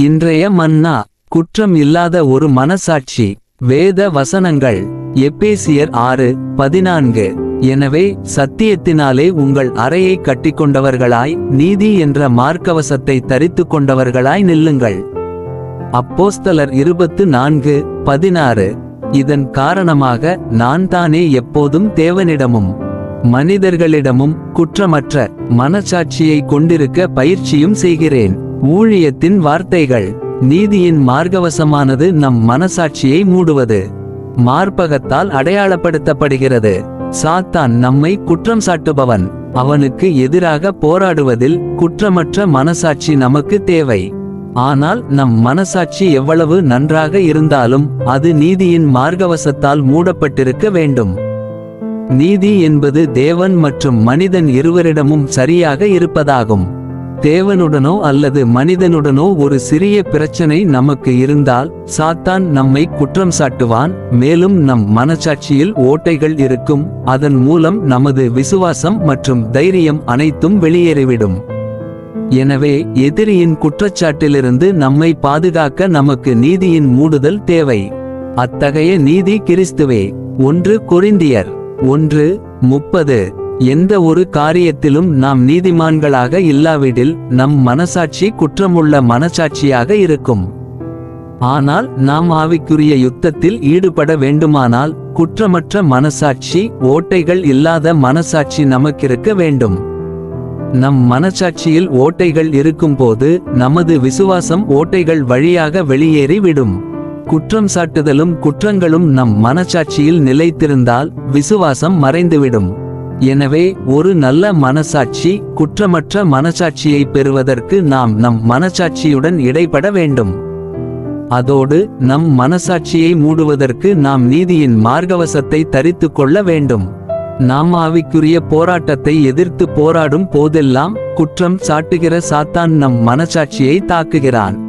இன்றைய மன்னா குற்றம் இல்லாத ஒரு மனசாட்சி. வேத வசனங்கள் எப்பேசியர் ஆறு பதினான்கு. எனவே சத்தியத்தினாலே உங்கள் அறையை கட்டிக்கொண்டவர்களாய் நீதி என்ற மார்க்கவசத்தை தரித்துக் கொண்டவர்களாய் நில்லுங்கள். அப்போஸ்தலர் இருபத்து நான்கு பதினாறு. இதன் காரணமாக நான் தானே எப்போதும் தேவனிடமும் மனிதர்களிடமும் குற்றமற்ற மனச்சாட்சியை கொண்டிருக்க பயிற்சியும் செய்கிறேன். ஊழியத்தின் வார்த்தைகள் நீதியின் மார்க்கவசமானது நம் மனசாட்சியை மூடுவது. மார்பகத்தால் அடையாளப்படுத்தப்படுகிறது. சாத்தான் நம்மை குற்றம் சாட்டுபவன். அவனுக்கு எதிராக போராடுவதில் குற்றமற்ற மனசாட்சி நமக்கு தேவை. ஆனால் நம் மனசாட்சி எவ்வளவு நன்றாக இருந்தாலும் அது நீதியின் மார்க்கவசத்தால் மூடப்பட்டிருக்க வேண்டும். நீதி என்பது தேவன் மற்றும் மனிதன் இருவரிடமும் சரியாக இருப்பதாகும். தேவனுடனோ அல்லது மனிதனுடனோ ஒரு சிறிய பிரச்சனை நமக்கு இருந்தால் சாத்தான் நம்மை குற்றம் சாட்டுவான் மேலும் நம் மனசாட்சியில் ஓட்டைகள் இருக்கும் அதன் மூலம் நமது விசுவாசம் மற்றும் தைரியம் அனைத்தும் வெளியேறிவிடும். எனவே எதிரியின் குற்றச்சாட்டிலிருந்து நம்மை பாதுகாக்க நமக்கு நீதியின் மூடுதல் தேவை. அத்தகைய நீதி கிறிஸ்துவே ஒன்று கொரிந்தியர் ஒன்று முப்பது. எந்த ஒரு காரியத்திலும் நாம் நீதிமான்களாக இல்லாவிடில் நம் மனசாட்சி குற்றமுள்ள மனசாட்சியாக இருக்கும். ஆனால் நாம் ஆவிக்குரிய யுத்தத்தில் ஈடுபட வேண்டுமானால் குற்றமற்ற மனசாட்சி ஓட்டைகள் இல்லாத மனசாட்சி நமக்கிருக்க வேண்டும். நம் மனசாட்சியில் ஓட்டைகள் இருக்கும்போது நமது விசுவாசம் ஓட்டைகள் வழியாக வெளியேறிவிடும். குற்றம் சாட்டுதலும் குற்றங்களும் நம் மனசாட்சியில் நிலைத்திருந்தால் விசுவாசம் மறைந்துவிடும். எனவே ஒரு நல்ல மனசாட்சி குற்றமற்ற மனசாட்சியை பெறுவதற்கு நாம் நம் மனசாட்சியுடன் இடைப்பட வேண்டும். அதோடு நம் மனசாட்சியை மூடுவதற்கு நாம் நீதியின் மார்க்கவசத்தை தரித்துக் கொள்ள வேண்டும். நாம் ஆவிக்குரிய போராட்டத்தை எதிர்த்து போராடும் போதெல்லாம் குற்றம் சாட்டுகிற சாத்தான் நம் மனசாட்சியை தாக்குகிறான்.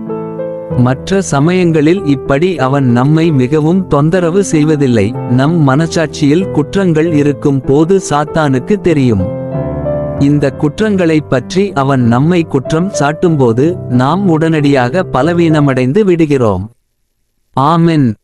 மற்ற சமயங்களில் இப்படி அவன் நம்மை மிகவும் தொந்தரவு செய்வதில்லை. நம் மனசாட்சியில் குற்றங்கள் இருக்கும் போது சாத்தானுக்கு தெரியும். இந்த குற்றங்களைப் பற்றி அவன் நம்மை குற்றம் சாட்டும்போது நாம் உடனடியாக பலவீனமடைந்து விடுகிறோம். ஆமென்.